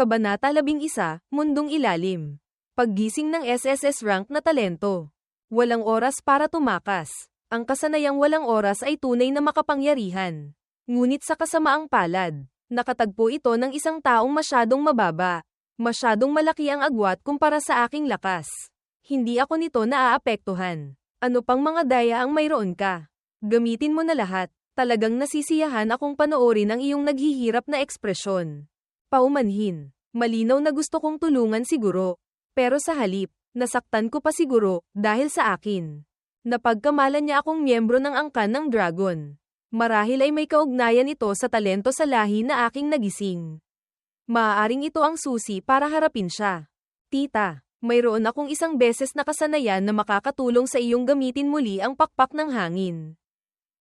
Kabanata 11, Mundong Ilalim. Paggising ng SSS rank na talento. Walang oras para tumakas. Ang kasanayang walang oras ay tunay na makapangyarihan. Ngunit sa kasamaang palad, nakatagpo ito ng isang taong masyadong mababa. Masyadong malaki ang agwat kumpara sa aking lakas. Hindi ako nito naaapektuhan. Ano pang mga daya ang mayroon ka? Gamitin mo na lahat. Talagang nasisiyahan akong panoorin ang iyong naghihirap na ekspresyon. Paumanhin. Malinaw na gusto kong tulungan siguro. Pero sa halip, nasaktan ko pa siguro, dahil sa akin. Napagkamalan niya akong miyembro ng angkan ng dragon. Marahil ay may kaugnayan ito sa talento sa lahi na aking nagising. Maaaring ito ang susi para harapin siya. Tita, mayroon akong isang beses na kasanayan na makakatulong sa iyong gamitin muli ang pakpak ng hangin.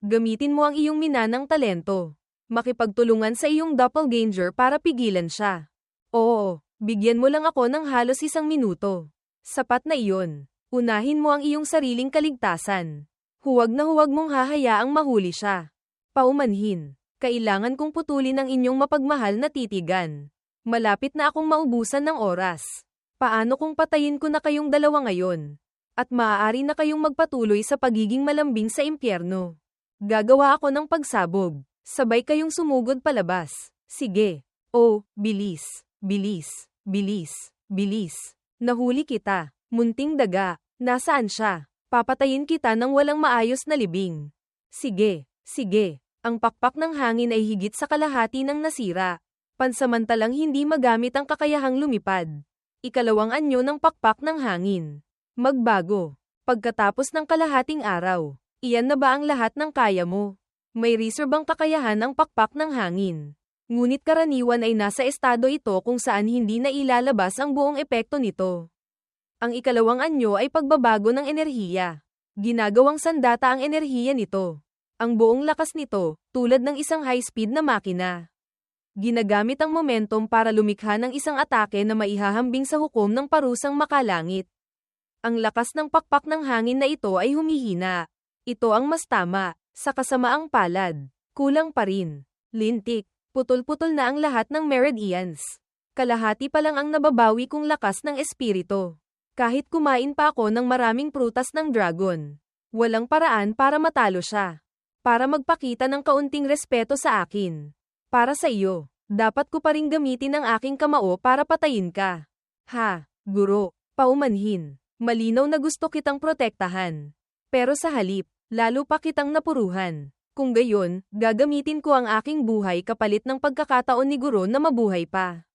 Gamitin mo ang iyong minanang talento. Makipagtulungan sa iyong doppelganger para pigilan siya. Oo, bigyan mo lang ako ng halos isang minuto. Sapat na iyon. Unahin mo ang iyong sariling kaligtasan. Huwag na huwag mong hahayaang mahuli siya. Paumanhin. Kailangan kong putulin ang inyong mapagmahal na titigan. Malapit na akong maubusan ng oras. Paano kung patayin ko na kayong dalawa ngayon? At maaari na kayong magpatuloy sa pagiging malambing sa impyerno. Gagawa ako ng pagsabog. Sabay kayong sumugod palabas. Sige. Oh, bilis, bilis, bilis, bilis. Nahuli kita. Munting daga. Nasaan siya? Papatayin kita ng walang maayos na libing. Sige, sige. Ang pakpak ng hangin ay higit sa kalahati ng nasira. Pansamantalang hindi magamit ang kakayahang lumipad. Ikalawang anyo ng pakpak ng hangin. Magbago. Pagkatapos ng kalahating araw, iyan na ba ang lahat ng kaya mo? May reserve ang kakayahan ng pakpak ng hangin. Ngunit karaniwan ay nasa estado ito kung saan hindi na ilalabas ang buong epekto nito. Ang ikalawang anyo ay pagbabago ng enerhiya. Ginagawang sandata ang enerhiya nito. Ang buong lakas nito, tulad ng isang high-speed na makina. Ginagamit ang momentum para lumikha ng isang atake na maihahambing sa hukom ng parusang makalangit. Ang lakas ng pakpak ng hangin na ito ay humihina. Ito ang mas tama. Sa kasamaang palad, kulang pa rin. Lintik, putol-putol na ang lahat ng meridians. Kalahati pa lang ang nababawi kong lakas ng espirito. Kahit kumain pa ako ng maraming prutas ng dragon. Walang paraan para matalo siya. Para magpakita ng kaunting respeto sa akin. Para sa iyo, dapat ko pa rin gamitin ang aking kamao para patayin ka. Ha, guro, paumanhin. Malinaw na gusto kitang protektahan. Pero sa halip, lalo pa kitang napuruhan. Kung gayon, gagamitin ko ang aking buhay kapalit ng pagkakataon ni Guro na mabuhay pa.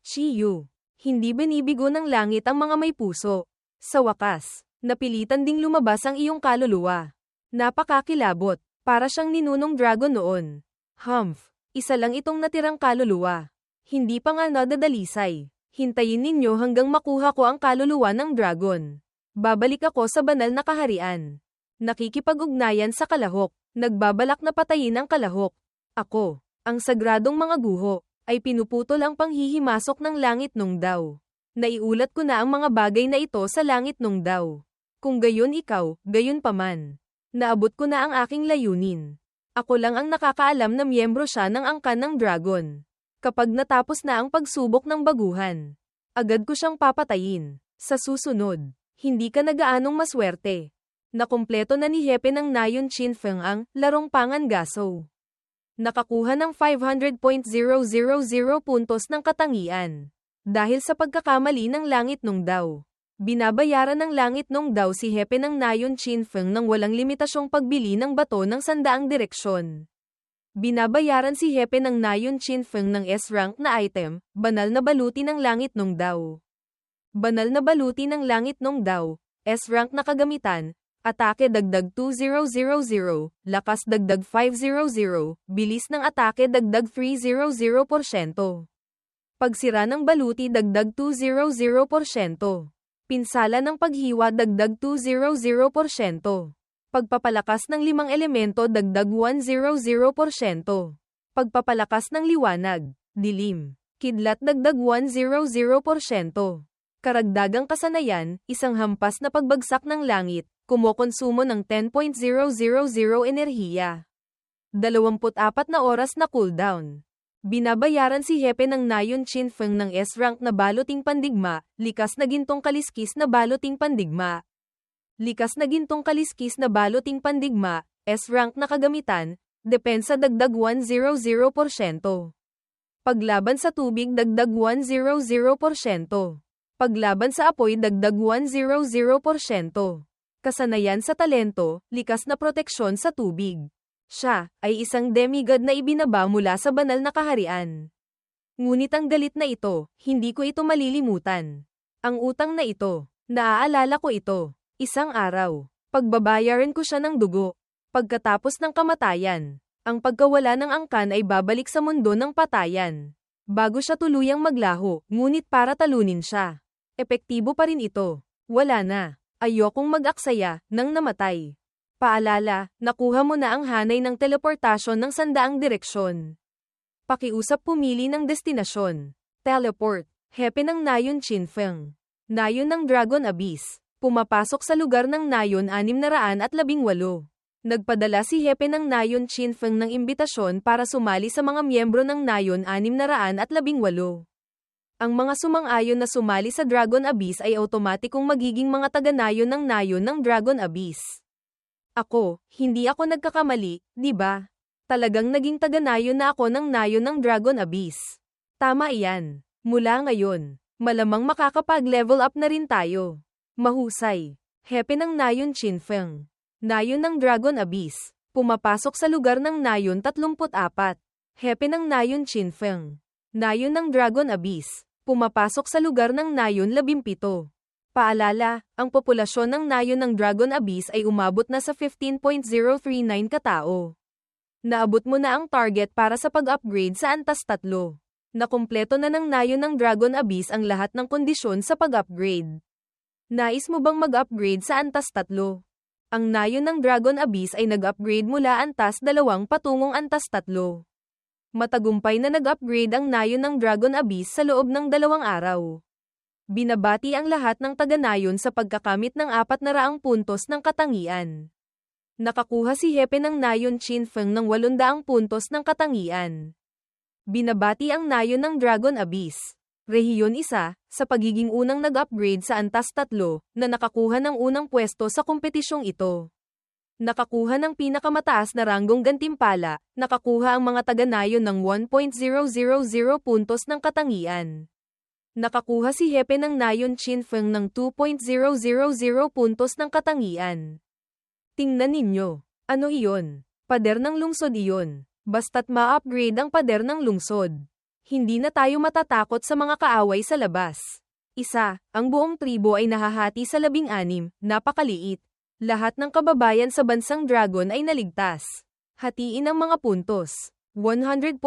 Chiyu. Hindi binibigo ng langit ang mga may puso. Sa wakas, napilitan ding lumabas ang iyong kaluluwa. Napakakilabot, para siyang ninunong dragon noon. Humph, isa lang itong natirang kaluluwa. Hindi pa nga nadadalisay. Hintayin ninyo hanggang makuha ko ang kaluluwa ng dragon. Babalik ako sa banal na kaharian. Nakikipag-ugnayan sa kalahok. Nagbabalak na patayin ang kalahok. Ako, ang sagradong mga guho, ay pinuputol ang panghihimasok ng langit nung daw. Naiulat ko na ang mga bagay na ito sa langit nung daw. Kung gayon ikaw, gayon paman. Naabot ko na ang aking layunin. Ako lang ang nakakaalam na miyembro siya ng angkan ng dragon. Kapag natapos na ang pagsubok ng baguhan, agad ko siyang papatayin. Sa susunod, hindi ka nagaanong maswerte. Nakumpleto na ni Hepe ng Nayon Chinfeng ang larong pangangaso. Nakakuha ng 500.000 puntos ng katangian. Dahil sa pagkakamali ng langit nung daw. Binabayaran ng langit nung daw si Hepe ng Nayon Chinfeng ng walang limitasyong pagbili ng bato ng sandaang direksyon. Binabayaran si Hepe ng Nayon Chinfeng ng S-rank na item, banal na baluti ng langit nung daw. Banal na baluti ng langit nung daw, S-rank na kagamitan, atake dagdag 2000, lakas dagdag 500, bilis ng atake dagdag 300%. Pagsira ng baluti dagdag 200%. Pinsala ng paghiwa dagdag 200%. Pagpapalakas ng limang elemento dagdag 100%. Pagpapalakas ng liwanag, dilim, kidlat dagdag 100%. Karagdagang kasanayan, isang hampas na pagbagsak ng langit, kumokonsumo ng 10.000 enerhiya. 24 na oras na cooldown. Binabayaran si Hepe ng Nayon Chinfeng ng S-rank na baloting pandigma, likas na gintong kaliskis na baloting pandigma. Likas na gintong kaliskis na baloting pandigma, S-rank na kagamitan, depensa dagdag 100%. Paglaban sa tubig dagdag 100%. Paglaban sa apoy dagdag 100%. Kasanayan sa talento, likas na proteksyon sa tubig. Siya, ay isang demigod na ibinaba mula sa banal na kaharian. Ngunit ang galit na ito, hindi ko ito malilimutan. Ang utang na ito, naaalala ko ito. Isang araw, pagbabayaran ko siya ng dugo. Pagkatapos ng kamatayan, ang pagkawala ng angkan ay babalik sa mundo ng patayan. Bago siya tuluyang maglaho, ngunit para talunin siya. Epektibo pa rin ito. Wala na. Ayokong mag-aksaya, nang namatay. Paalala, nakuha mo na ang hanay ng teleportasyon ng sandaang direksyon. Pakiusap pumili ng destinasyon. Teleport. Hepe ng Nayon Chinfeng. Nayon ng Dragon Abyss. Pumapasok sa lugar ng Nayon 618. Nagpadala si Hepe ng Nayon Chinfeng ng imbitasyon para sumali sa mga miyembro ng Nayon 618. Ang mga sumang-ayon na sumali sa Dragon Abyss ay automatikong magiging mga taga-nayon ng nayon ng Dragon Abyss. Ako, hindi ako nagkakamali, di ba? Talagang naging taga-nayon na ako ng nayon ng Dragon Abyss. Tama iyan. Mula ngayon, malamang makakapag-level up na rin tayo. Mahusay. Hepe ng nayon Chinfeng. Nayon ng Dragon Abyss. Pumapasok sa lugar ng nayon 34. Hepe ng nayon Chinfeng. Nayon ng Dragon Abyss pumapasok sa lugar ng Nayon 17. Paalala, ang populasyon ng Nayon ng Dragon Abyss ay umabot na sa 15.039 katao. Naabot mo na ang target para sa pag-upgrade sa Antas 3. Nakumpleto na ng Nayon ng Dragon Abyss ang lahat ng kondisyon sa pag-upgrade. Nais mo bang mag-upgrade sa Antas 3? Ang Nayon ng Dragon Abyss ay nag-upgrade mula Antas 2 patungong Antas 3 matagumpay na nag-upgrade ang nayon ng Dragon Abyss sa loob ng dalawang araw. Binabati ang lahat ng taga-nayon sa pagkakamit ng apat na raang puntos ng katangian. Nakakuha si Hepe ng Nayon Chinfeng ng 800 puntos ng katangian. Binabati ang nayon ng Dragon Abyss. Rehiyon isa, sa pagiging unang nag-upgrade sa Antas 3, na nakakuha ng unang pwesto sa kompetisyong ito nakakuha ng pinakamataas na ranggong gantimpala, nakakuha ang mga taga-nayon ng 1.000 puntos ng katangian. Nakakuha si Hepe ng Nayon Chinfeng ng 2.000 puntos ng katangian. Tingnan ninyo. Ano iyon? Pader ng lungsod iyon. Basta't ma-upgrade ang pader ng lungsod. Hindi na tayo matatakot sa mga kaaway sa labas. Isa, ang buong tribo ay nahahati sa labing anim, napakaliit, lahat ng kababayan sa bansang Dragon ay naligtas. Hatiin ang mga puntos. 100.000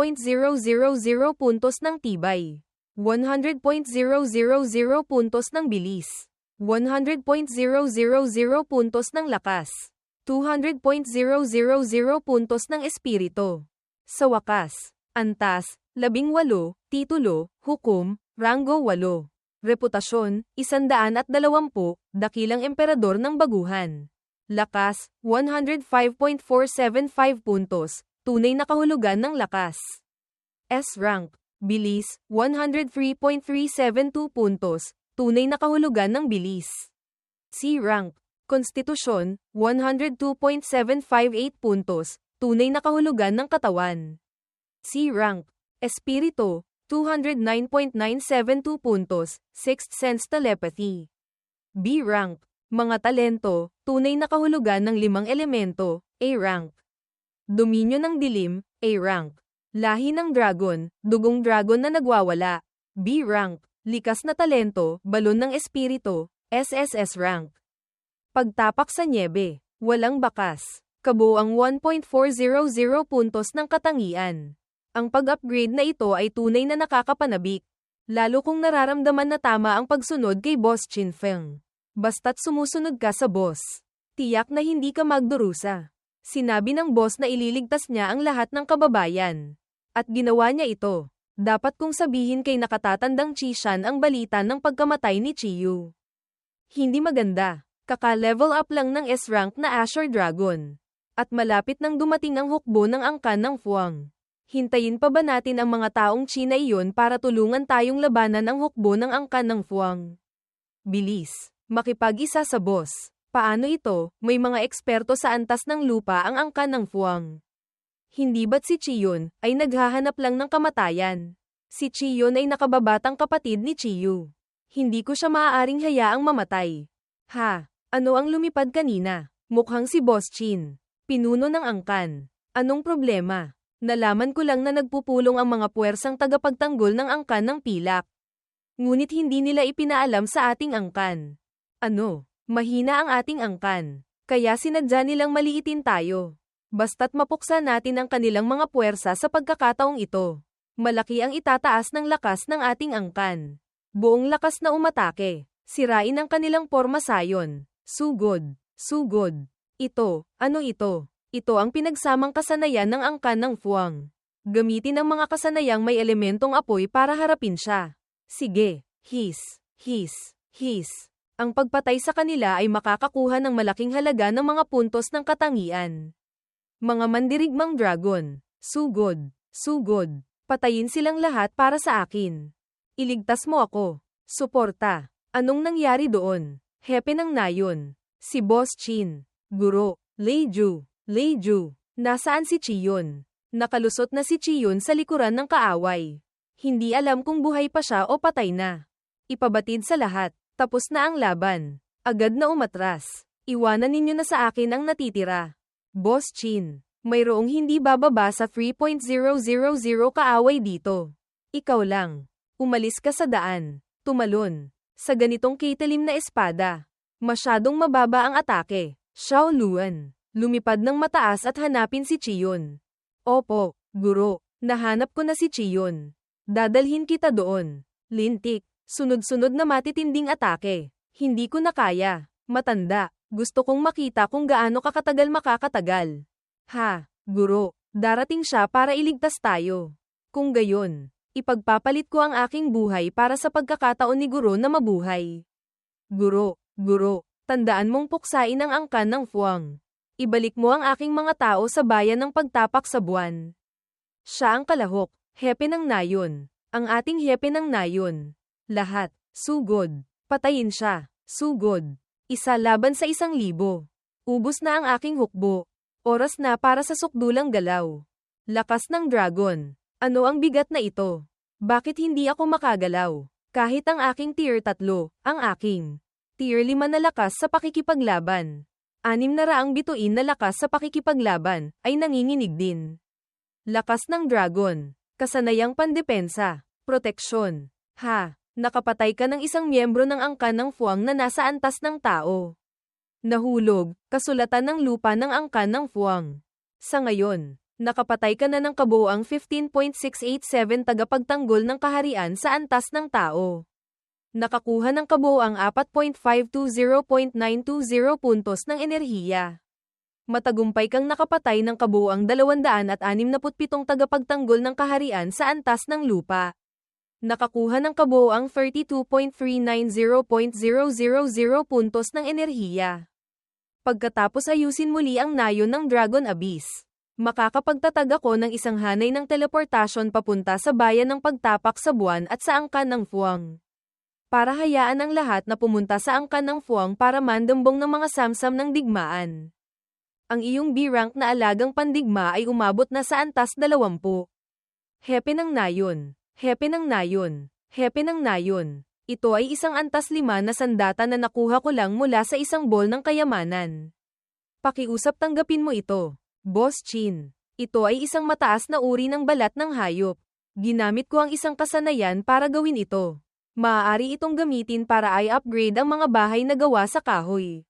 puntos ng tibay. 100.000 puntos ng bilis. 100.000 puntos ng lakas. 200.000 puntos ng espiritu. Sa wakas, antas, 18, titulo, hukom, rango 8 reputasyon, 120, dakilang emperador ng baguhan. Lakas, 105.475 puntos, tunay na kahulugan ng lakas. S-rank, bilis, 103.372 puntos, tunay na kahulugan ng bilis. C-rank, konstitusyon, 102.758 puntos, tunay na kahulugan ng katawan. C-rank, espiritu, 209.972 puntos, 6th sense telepathy. B rank, mga talento, tunay na kahulugan ng limang elemento, A rank. Dominyo ng dilim, A rank. Lahi ng dragon, dugong dragon na nagwawala, B rank. Likas na talento, balon ng espiritu, SSS rank. Pagtapak sa niebe, walang bakas. Kabuang 1.400 puntos ng katangian. Ang pag-upgrade na ito ay tunay na nakakapanabik. Lalo kung nararamdaman na tama ang pagsunod kay Boss Chin Feng. Basta't sumusunod ka sa boss. Tiyak na hindi ka magdurusa. Sinabi ng boss na ililigtas niya ang lahat ng kababayan. At ginawa niya ito. Dapat kong sabihin kay nakatatandang Chishan ang balita ng pagkamatay ni Chiyu. Hindi maganda. Kaka-level up lang ng S-rank na Azure Dragon. At malapit nang dumating ang hukbo ng angkan ng Fuang. Hintayin pa ba natin ang mga taong China iyon para tulungan tayong labanan ang hukbo ng angkan ng Fuang? Bilis. Makipag-isa sa boss. Paano ito? May mga eksperto sa antas ng lupa ang angkan ng Fuang. Hindi ba't si Chiyon ay naghahanap lang ng kamatayan? Si Chiyon ay nakababatang kapatid ni Chiyu. Hindi ko siya maaaring hayaang mamatay. Ha? Ano ang lumipad kanina? Mukhang si Boss Chin. Pinuno ng angkan. Anong problema? Nalaman ko lang na nagpupulong ang mga puwersang tagapagtanggol ng angkan ng pilak. Ngunit hindi nila ipinaalam sa ating angkan. Ano? Mahina ang ating angkan. Kaya sinadya nilang maliitin tayo. Basta't mapuksa natin ang kanilang mga puwersa sa pagkakataong ito. Malaki ang itataas ng lakas ng ating angkan. Buong lakas na umatake. Sirain ang kanilang porma sayon. Sugod. Sugod. Ito, ano ito? Ito ang pinagsamang kasanayan ng angkan ng Fuang. Gamitin ang mga kasanayang may elementong apoy para harapin siya. Sige, his, his, his. Ang pagpatay sa kanila ay makakakuha ng malaking halaga ng mga puntos ng katangian. Mga mandirigmang dragon, sugod, sugod, patayin silang lahat para sa akin. Iligtas mo ako. Suporta. Anong nangyari doon? Hepe ng nayon. Si Boss Chin. Guro. Leiju. Leiju. Nasaan si Chiyon? Nakalusot na si Chiyon sa likuran ng kaaway. Hindi alam kung buhay pa siya o patay na. Ipabatid sa lahat. Tapos na ang laban. Agad na umatras. Iwanan ninyo na sa akin ang natitira. Boss Chin. Mayroong hindi bababa sa 3.000 kaaway dito. Ikaw lang. Umalis ka sa daan. Tumalon. Sa ganitong kitalim na espada. Masyadong mababa ang atake. Xiao Luan. Lumipad ng mataas at hanapin si Chiyon. Opo, guro. Nahanap ko na si Chiyon. Dadalhin kita doon. Lintik. Sunod-sunod na matitinding atake. Hindi ko na kaya. Matanda. Gusto kong makita kung gaano kakatagal makakatagal. Ha, guro. Darating siya para iligtas tayo. Kung gayon, ipagpapalit ko ang aking buhay para sa pagkakataon ni guro na mabuhay. Guro, guro, tandaan mong puksain ang angkan ng Fuang. Ibalik mo ang aking mga tao sa bayan ng pagtapak sa buwan. Siya ang kalahok, hepe ng nayon. Ang ating hepe ng nayon. Lahat, sugod. Patayin siya, sugod. Isa laban sa isang libo. Ubus na ang aking hukbo. Oras na para sa sukdulang galaw. Lakas ng dragon. Ano ang bigat na ito? Bakit hindi ako makagalaw? Kahit ang aking tier 3, ang aking tier 5 na lakas sa pakikipaglaban. Anim na raang bituin na lakas sa pakikipaglaban, ay nanginginig din. Lakas ng dragon. Kasanayang pandepensa. Proteksyon. Ha, nakapatay ka ng isang miyembro ng angkan ng Fuang na nasa antas ng tao. Nahulog, kasulatan ng lupa ng angkan ng Fuang. Sa ngayon, nakapatay ka na ng kabuoang 15.687 tagapagtanggol ng kaharian sa antas ng tao. Nakakuha ng kabuoang 4.520.920 puntos ng enerhiya. Matagumpay kang nakapatay ng kabuoang 267 tagapagtanggol ng kaharian sa antas ng lupa nakakuha ng kabuoang 32.390.000 puntos ng enerhiya. Pagkatapos ayusin muli ang nayon ng Dragon Abyss, makakapagtatag ako ng isang hanay ng teleportasyon papunta sa bayan ng pagtapak sa buwan at sa angkan ng Fuang. Para hayaan ang lahat na pumunta sa angkan ng Fuang para mandambong ng mga samsam ng digmaan. Ang iyong B-rank na alagang pandigma ay umabot na sa antas 20. Hepe ng nayon. Hepe ng nayon. Hepe ng nayon. Ito ay isang antas lima na sandata na nakuha ko lang mula sa isang bol ng kayamanan. Pakiusap tanggapin mo ito. Boss Chin. Ito ay isang mataas na uri ng balat ng hayop. Ginamit ko ang isang kasanayan para gawin ito. Maaari itong gamitin para i-upgrade ang mga bahay na gawa sa kahoy.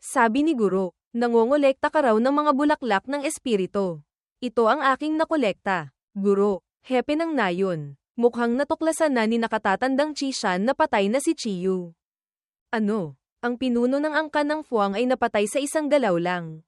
Sabi ni Guro, nangongolekta ka raw ng mga bulaklak ng espirito. Ito ang aking nakolekta. Guro, Hepe ng nayon. Mukhang natuklasan na ni nakatatandang Chishan na patay na si Chiyu. Ano? Ang pinuno ng angkan ng Fuang ay napatay sa isang galaw lang.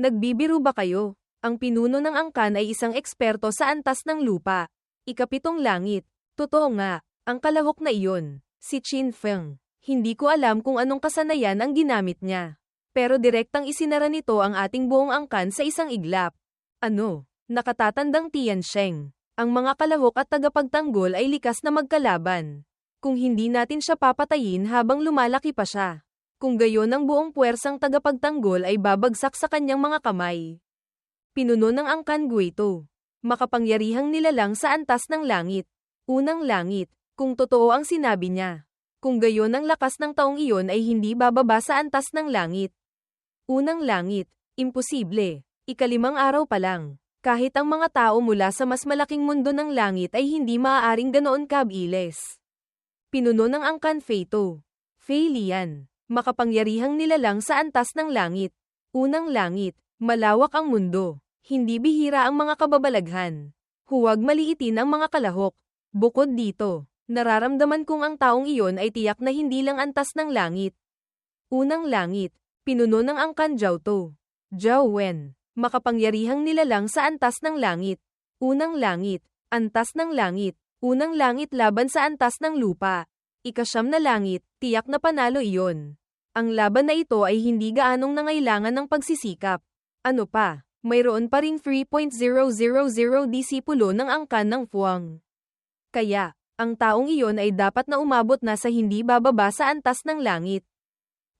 Nagbibiro ba kayo? Ang pinuno ng angkan ay isang eksperto sa antas ng lupa. Ikapitong langit. Totoo nga, ang kalahok na iyon, si Chin Feng. Hindi ko alam kung anong kasanayan ang ginamit niya. Pero direktang isinara nito ang ating buong angkan sa isang iglap. Ano? Nakatatandang Tiansheng. Ang mga kalahok at tagapagtanggol ay likas na magkalaban. Kung hindi natin siya papatayin habang lumalaki pa siya. Kung gayon ang buong puwersang tagapagtanggol ay babagsak sa kanyang mga kamay. Pinuno ng angkan Guito. Makapangyarihang nilalang sa antas ng langit. Unang langit, kung totoo ang sinabi niya. Kung gayon ang lakas ng taong iyon ay hindi bababa sa antas ng langit. Unang langit, imposible. Ikalimang araw pa lang. Kahit ang mga tao mula sa mas malaking mundo ng langit ay hindi maaaring ganoon kabilis. Pinuno ng angkan Feito. Feilian. Makapangyarihang nilalang sa antas ng langit. Unang langit, malawak ang mundo. Hindi bihira ang mga kababalaghan. Huwag maliitin ang mga kalahok. Bukod dito, nararamdaman kong ang taong iyon ay tiyak na hindi lang antas ng langit. Unang langit, pinuno ng angkan Jiao Jiao Wen makapangyarihang nilalang sa antas ng langit. Unang langit, antas ng langit, unang langit laban sa antas ng lupa. Ikasyam na langit, tiyak na panalo iyon. Ang laban na ito ay hindi gaanong nangailangan ng pagsisikap. Ano pa, mayroon pa ring 3.000 disipulo ng angkan ng Fuang. Kaya, ang taong iyon ay dapat na umabot na sa hindi bababa sa antas ng langit.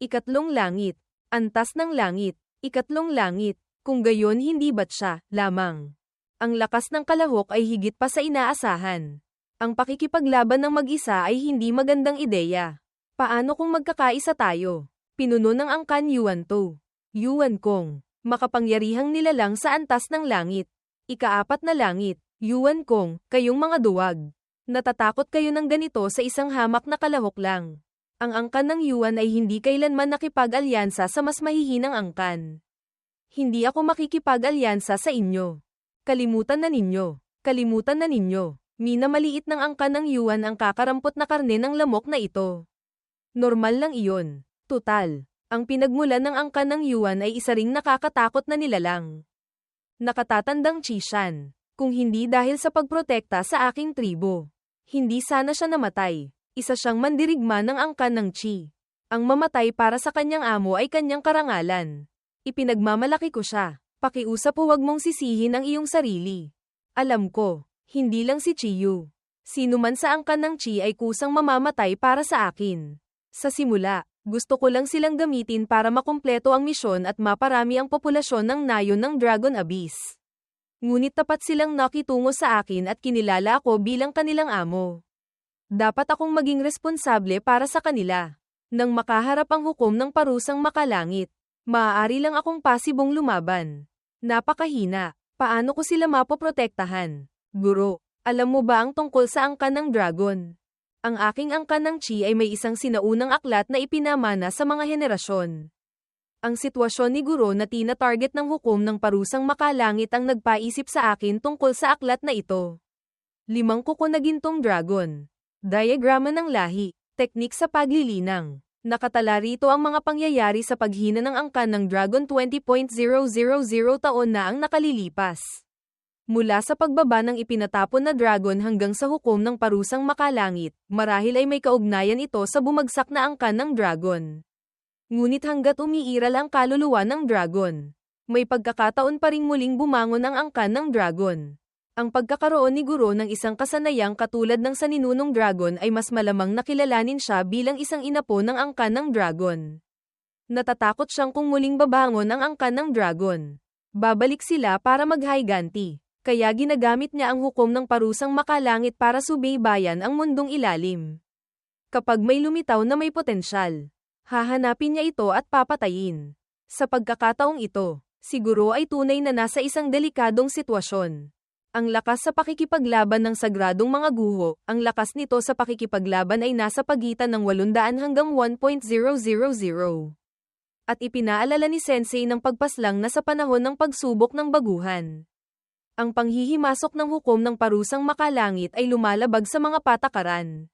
Ikatlong langit, antas ng langit, ikatlong langit, kung gayon hindi ba't siya, lamang. Ang lakas ng kalahok ay higit pa sa inaasahan. Ang pakikipaglaban ng mag-isa ay hindi magandang ideya. Paano kung magkakaisa tayo? Pinuno ng angkan Yuan To. Yuan Kong. Makapangyarihang nilalang sa antas ng langit. Ikaapat na langit. Yuan Kong, kayong mga duwag. Natatakot kayo ng ganito sa isang hamak na kalahok lang. Ang angkan ng Yuan ay hindi kailanman nakipag-alyansa sa mas mahihinang angkan. Hindi ako makikipag-alyansa sa inyo. Kalimutan na ninyo. Kalimutan na ninyo. Mina maliit ng angka ng yuan ang kakarampot na karne ng lamok na ito. Normal lang iyon. Tutal. Ang pinagmulan ng angka ng yuan ay isa ring nakakatakot na nilalang. Nakatatandang Chishan. Kung hindi dahil sa pagprotekta sa aking tribo. Hindi sana siya namatay. Isa siyang mandirigma ng angkan ng Chi. Ang mamatay para sa kanyang amo ay kanyang karangalan. Ipinagmamalaki ko siya. Pakiusap huwag mong sisihin ang iyong sarili. Alam ko, hindi lang si Chiyu. Sino man sa angkan ng Chi ay kusang mamamatay para sa akin. Sa simula, gusto ko lang silang gamitin para makumpleto ang misyon at maparami ang populasyon ng nayon ng Dragon Abyss. Ngunit tapat silang nakitungo sa akin at kinilala ako bilang kanilang amo. Dapat akong maging responsable para sa kanila. Nang makaharap ang hukom ng parusang makalangit, Maaari lang akong pasibong lumaban. Napakahina. Paano ko sila mapoprotektahan? Guro, alam mo ba ang tungkol sa angkan ng dragon? Ang aking angkan ng chi ay may isang sinaunang aklat na ipinamana sa mga henerasyon. Ang sitwasyon ni Guro na tina-target ng hukom ng parusang makalangit ang nagpaisip sa akin tungkol sa aklat na ito. Limang kuko na gintong dragon. Diagrama ng lahi. Teknik sa paglilinang. Nakatala rito ang mga pangyayari sa paghina ng angkan ng Dragon 20.000 taon na ang nakalilipas. Mula sa pagbaba ng ipinatapon na dragon hanggang sa hukom ng parusang makalangit, marahil ay may kaugnayan ito sa bumagsak na angkan ng dragon. Ngunit hanggat umiiral ang kaluluwa ng dragon, may pagkakataon pa ring muling bumangon ang angkan ng dragon. Ang pagkakaroon ni Guro ng isang kasanayang katulad ng sa ninunong dragon ay mas malamang nakilalanin siya bilang isang inapo ng angkan ng dragon. Natatakot siyang kung muling babangon ang angkan ng dragon. Babalik sila para maghayganti. Kaya ginagamit niya ang hukom ng parusang makalangit para subaybayan ang mundong ilalim. Kapag may lumitaw na may potensyal, hahanapin niya ito at papatayin. Sa pagkakataong ito, siguro ay tunay na nasa isang delikadong sitwasyon. Ang lakas sa pakikipaglaban ng sagradong mga guho, ang lakas nito sa pakikipaglaban ay nasa pagitan ng 800 hanggang 1.000. At ipinaalala ni Sensei ng pagpaslang na sa panahon ng pagsubok ng baguhan. Ang panghihimasok ng hukom ng parusang makalangit ay lumalabag sa mga patakaran.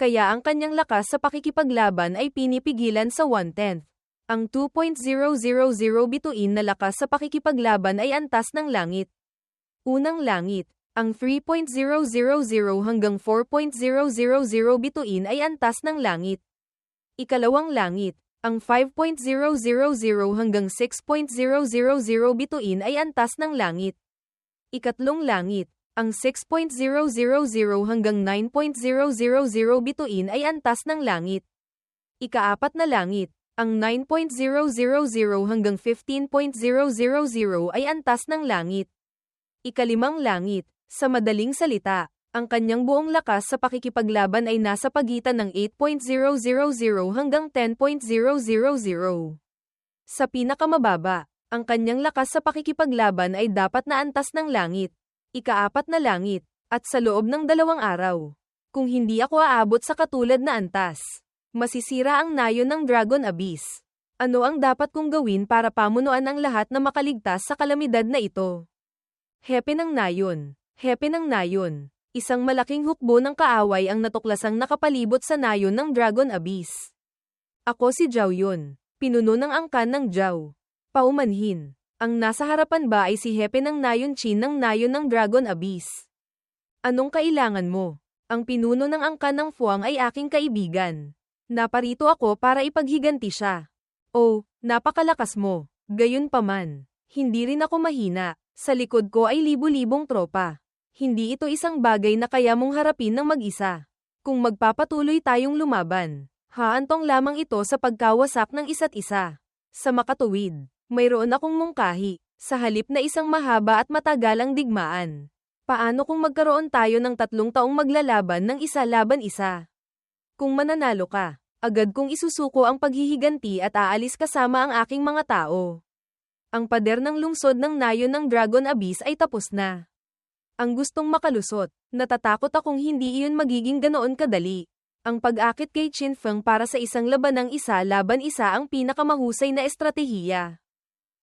Kaya ang kanyang lakas sa pakikipaglaban ay pinipigilan sa 1/10. Ang 2.000 bituin na lakas sa pakikipaglaban ay antas ng langit. Unang langit. Ang 3.000 hanggang 4.000 bituin ay antas ng langit. Ikalawang langit. Ang 5.000 hanggang 6.000 bituin ay antas ng langit. Ikatlong langit. Ang 6.000 hanggang 9.000 bituin ay antas ng langit. Ikaapat na langit. Ang 9.000 hanggang 15.000 ay antas ng langit. Ikalimang langit. Sa madaling salita, ang kanyang buong lakas sa pakikipaglaban ay nasa pagitan ng 8.000 hanggang 10.000. Sa pinakamababa, ang kanyang lakas sa pakikipaglaban ay dapat na antas ng langit, ikaapat na langit, at sa loob ng dalawang araw. Kung hindi ako aabot sa katulad na antas, masisira ang nayon ng Dragon Abyss. Ano ang dapat kong gawin para pamunuan ang lahat na makaligtas sa kalamidad na ito? Hepe ng nayon. Hepe ng nayon. Isang malaking hukbo ng kaaway ang natuklasang nakapalibot sa nayon ng Dragon Abyss. Ako si Zhao Yun. Pinuno ng angkan ng Zhao. Paumanhin. Ang nasa harapan ba ay si Hepe ng Nayon Chin ng Nayon ng Dragon Abyss? Anong kailangan mo? Ang pinuno ng angkan ng Fuang ay aking kaibigan. Naparito ako para ipaghiganti siya. Oh, napakalakas mo. Gayun pa man. Hindi rin ako mahina. Sa likod ko ay libu-libong tropa. Hindi ito isang bagay na kaya mong harapin ng mag-isa. Kung magpapatuloy tayong lumaban, haantong lamang ito sa pagkawasak ng isa't isa. Sa makatuwid, mayroon akong mungkahi, sa halip na isang mahaba at matagalang digmaan. Paano kung magkaroon tayo ng tatlong taong maglalaban ng isa laban isa? Kung mananalo ka, agad kong isusuko ang paghihiganti at aalis kasama ang aking mga tao. Ang pader ng lungsod ng nayon ng Dragon Abyss ay tapos na. Ang gustong makalusot, natatakot akong hindi iyon magiging ganoon kadali. Ang pag-akit kay Chin Feng para sa isang laban ng isa laban isa ang pinakamahusay na estratehiya.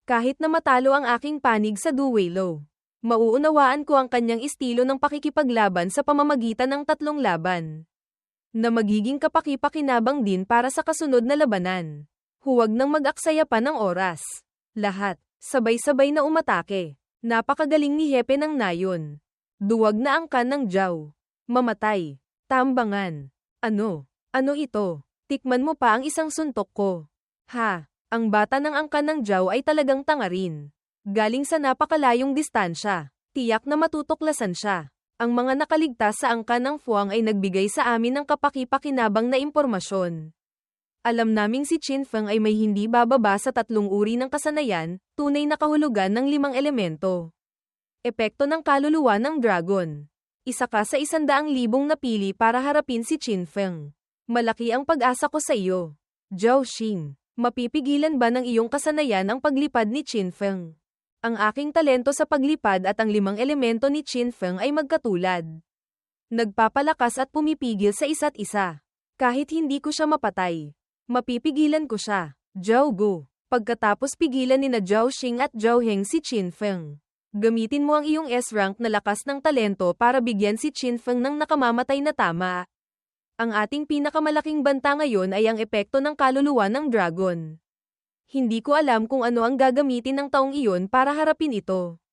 Kahit na matalo ang aking panig sa duelo, mauunawaan ko ang kanyang estilo ng pakikipaglaban sa pamamagitan ng tatlong laban. Na magiging kapakipakinabang din para sa kasunod na labanan. Huwag nang mag-aksaya pa ng oras. Lahat, sabay-sabay na umatake. Napakagaling ni Hepe ng nayon. Duwag na ang kan ng Jaw. Mamatay. Tambangan. Ano? Ano ito? Tikman mo pa ang isang suntok ko. Ha, ang bata ng angkan ng Jaw ay talagang tanga rin. Galing sa napakalayong distansya. Tiyak na matutuklasan siya. Ang mga nakaligtas sa angkan ng Fuang ay nagbigay sa amin ng kapakipakinabang na impormasyon. Alam naming si Chin Feng ay may hindi bababa sa tatlong uri ng kasanayan, tunay na kahulugan ng limang elemento. Epekto ng kaluluwa ng dragon. Isa ka sa isandaang libong napili para harapin si Chin Feng. Malaki ang pag-asa ko sa iyo. Zhao Xing, mapipigilan ba ng iyong kasanayan ang paglipad ni Chin Feng? Ang aking talento sa paglipad at ang limang elemento ni Chin Feng ay magkatulad. Nagpapalakas at pumipigil sa isa't isa. Kahit hindi ko siya mapatay, Mapipigilan ko siya. Zhao Gu. Pagkatapos pigilan ni na Zhao Xing at Zhao Heng si Qin Feng. Gamitin mo ang iyong S-rank na lakas ng talento para bigyan si Qin Feng ng nakamamatay na tama. Ang ating pinakamalaking banta ngayon ay ang epekto ng kaluluwa ng dragon. Hindi ko alam kung ano ang gagamitin ng taong iyon para harapin ito.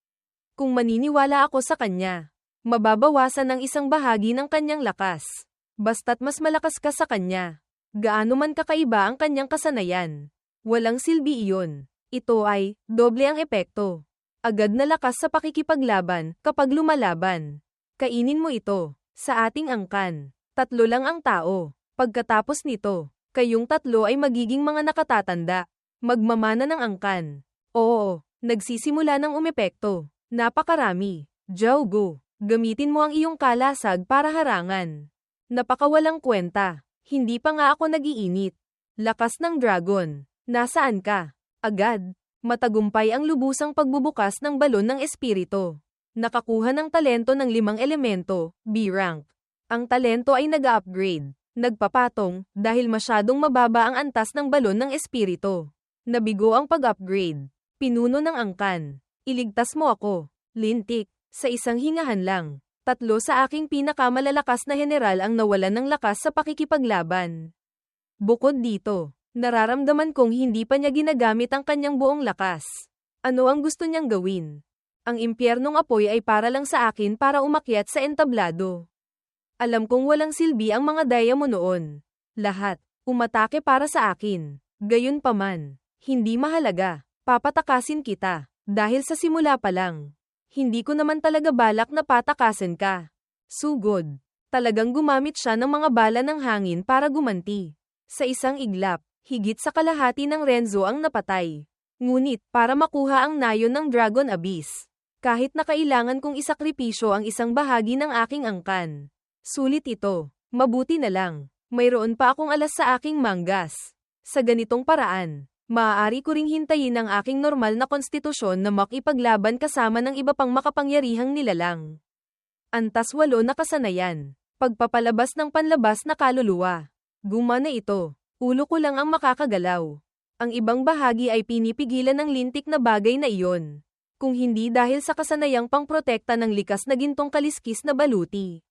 Kung maniniwala ako sa kanya, mababawasan ng isang bahagi ng kanyang lakas. Basta't mas malakas ka sa kanya. Gaano man kakaiba ang kanyang kasanayan. Walang silbi iyon. Ito ay, doble ang epekto. Agad na lakas sa pakikipaglaban, kapag lumalaban. Kainin mo ito. Sa ating angkan. Tatlo lang ang tao. Pagkatapos nito, kayong tatlo ay magiging mga nakatatanda. Magmamana ng angkan. Oo, nagsisimula ng umepekto. Napakarami. Gu, gamitin mo ang iyong kalasag para harangan. Napakawalang kwenta. Hindi pa nga ako nagiinit. Lakas ng dragon. Nasaan ka? Agad. Matagumpay ang lubusang pagbubukas ng balon ng espiritu. Nakakuha ng talento ng limang elemento, B-rank. Ang talento ay nag-upgrade. Nagpapatong, dahil masyadong mababa ang antas ng balon ng espiritu. Nabigo ang pag-upgrade. Pinuno ng angkan. Iligtas mo ako. Lintik. Sa isang hingahan lang tatlo sa aking pinakamalalakas na general ang nawalan ng lakas sa pakikipaglaban. Bukod dito, nararamdaman kong hindi pa niya ginagamit ang kanyang buong lakas. Ano ang gusto niyang gawin? Ang impyernong apoy ay para lang sa akin para umakyat sa entablado. Alam kong walang silbi ang mga daya mo noon. Lahat, umatake para sa akin. Gayon paman, hindi mahalaga, papatakasin kita, dahil sa simula pa lang. Hindi ko naman talaga balak na patakasin ka. Sugod. Talagang gumamit siya ng mga bala ng hangin para gumanti. Sa isang iglap, higit sa kalahati ng Renzo ang napatay. Ngunit, para makuha ang nayon ng Dragon Abyss, kahit na kailangan kong isakripisyo ang isang bahagi ng aking angkan. Sulit ito. Mabuti na lang. Mayroon pa akong alas sa aking manggas. Sa ganitong paraan, maaari ko ring hintayin ang aking normal na konstitusyon na makipaglaban kasama ng iba pang makapangyarihang nilalang. Antas walo na kasanayan. Pagpapalabas ng panlabas na kaluluwa. Gumana ito. Ulo ko lang ang makakagalaw. Ang ibang bahagi ay pinipigilan ng lintik na bagay na iyon. Kung hindi dahil sa kasanayang pangprotekta ng likas na gintong kaliskis na baluti.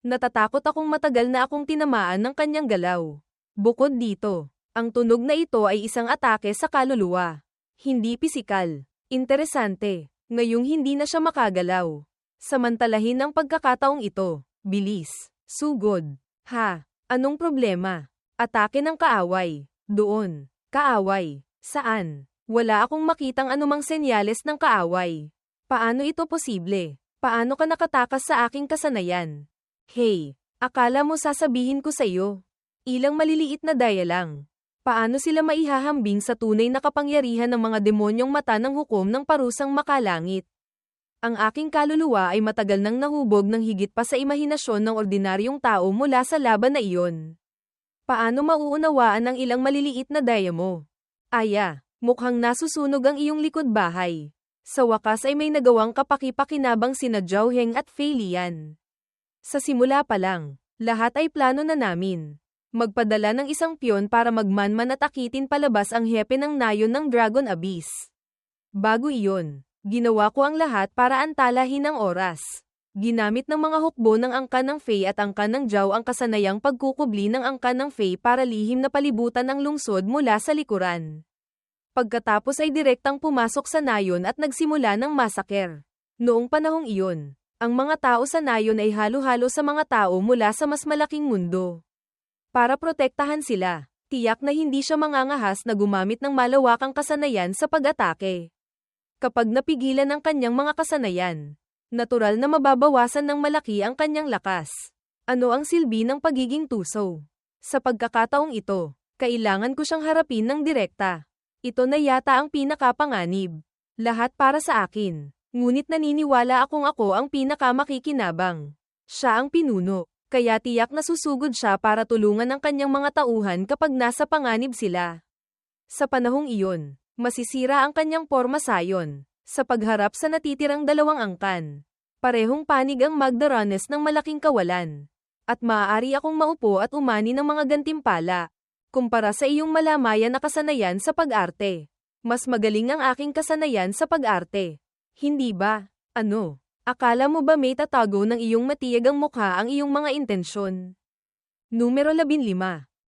Natatakot akong matagal na akong tinamaan ng kanyang galaw. Bukod dito, ang tunog na ito ay isang atake sa kaluluwa. Hindi pisikal. Interesante. Ngayong hindi na siya makagalaw. Samantalahin ang pagkakataong ito. Bilis. Sugod. Ha? Anong problema? Atake ng kaaway. Doon. Kaaway. Saan? Wala akong makitang anumang senyales ng kaaway. Paano ito posible? Paano ka nakatakas sa aking kasanayan? Hey, akala mo sasabihin ko sa iyo? Ilang maliliit na daya lang. Paano sila maihahambing sa tunay na kapangyarihan ng mga demonyong mata ng hukom ng parusang makalangit? Ang aking kaluluwa ay matagal nang nahubog ng higit pa sa imahinasyon ng ordinaryong tao mula sa laban na iyon. Paano mauunawaan ang ilang maliliit na daya mo? Aya, mukhang nasusunog ang iyong likod bahay. Sa wakas ay may nagawang kapaki-pakinabang sina Zhao Heng at Fei Lian. Sa simula pa lang, lahat ay plano na namin. Magpadala ng isang piyon para magmanman at akitin palabas ang hepe ng nayon ng Dragon Abyss. Bago iyon, Ginawa ko ang lahat para antalahin ang oras. Ginamit ng mga hukbo ng angkan ng Fae at angkan ng Jiao ang kasanayang pagkukubli ng angkan ng Fae para lihim na palibutan ang lungsod mula sa likuran. Pagkatapos ay direktang pumasok sa nayon at nagsimula ng masaker. Noong panahong iyon, ang mga tao sa nayon ay halo-halo sa mga tao mula sa mas malaking mundo. Para protektahan sila, tiyak na hindi siya mangangahas na gumamit ng malawakang kasanayan sa pag-atake kapag napigilan ang kanyang mga kasanayan. Natural na mababawasan ng malaki ang kanyang lakas. Ano ang silbi ng pagiging tuso? Sa pagkakataong ito, kailangan ko siyang harapin ng direkta. Ito na yata ang pinakapanganib. Lahat para sa akin. Ngunit naniniwala akong ako ang pinakamakikinabang. Siya ang pinuno, kaya tiyak na susugod siya para tulungan ang kanyang mga tauhan kapag nasa panganib sila. Sa panahong iyon, masisira ang kanyang porma sayon, sa pagharap sa natitirang dalawang angkan. Parehong panig ang Magdaranes ng malaking kawalan. At maaari akong maupo at umani ng mga gantimpala. Kumpara sa iyong malamayan na kasanayan sa pag-arte. Mas magaling ang aking kasanayan sa pag-arte. Hindi ba? Ano? Akala mo ba may tatago ng iyong matiyagang mukha ang iyong mga intensyon? Numero 15.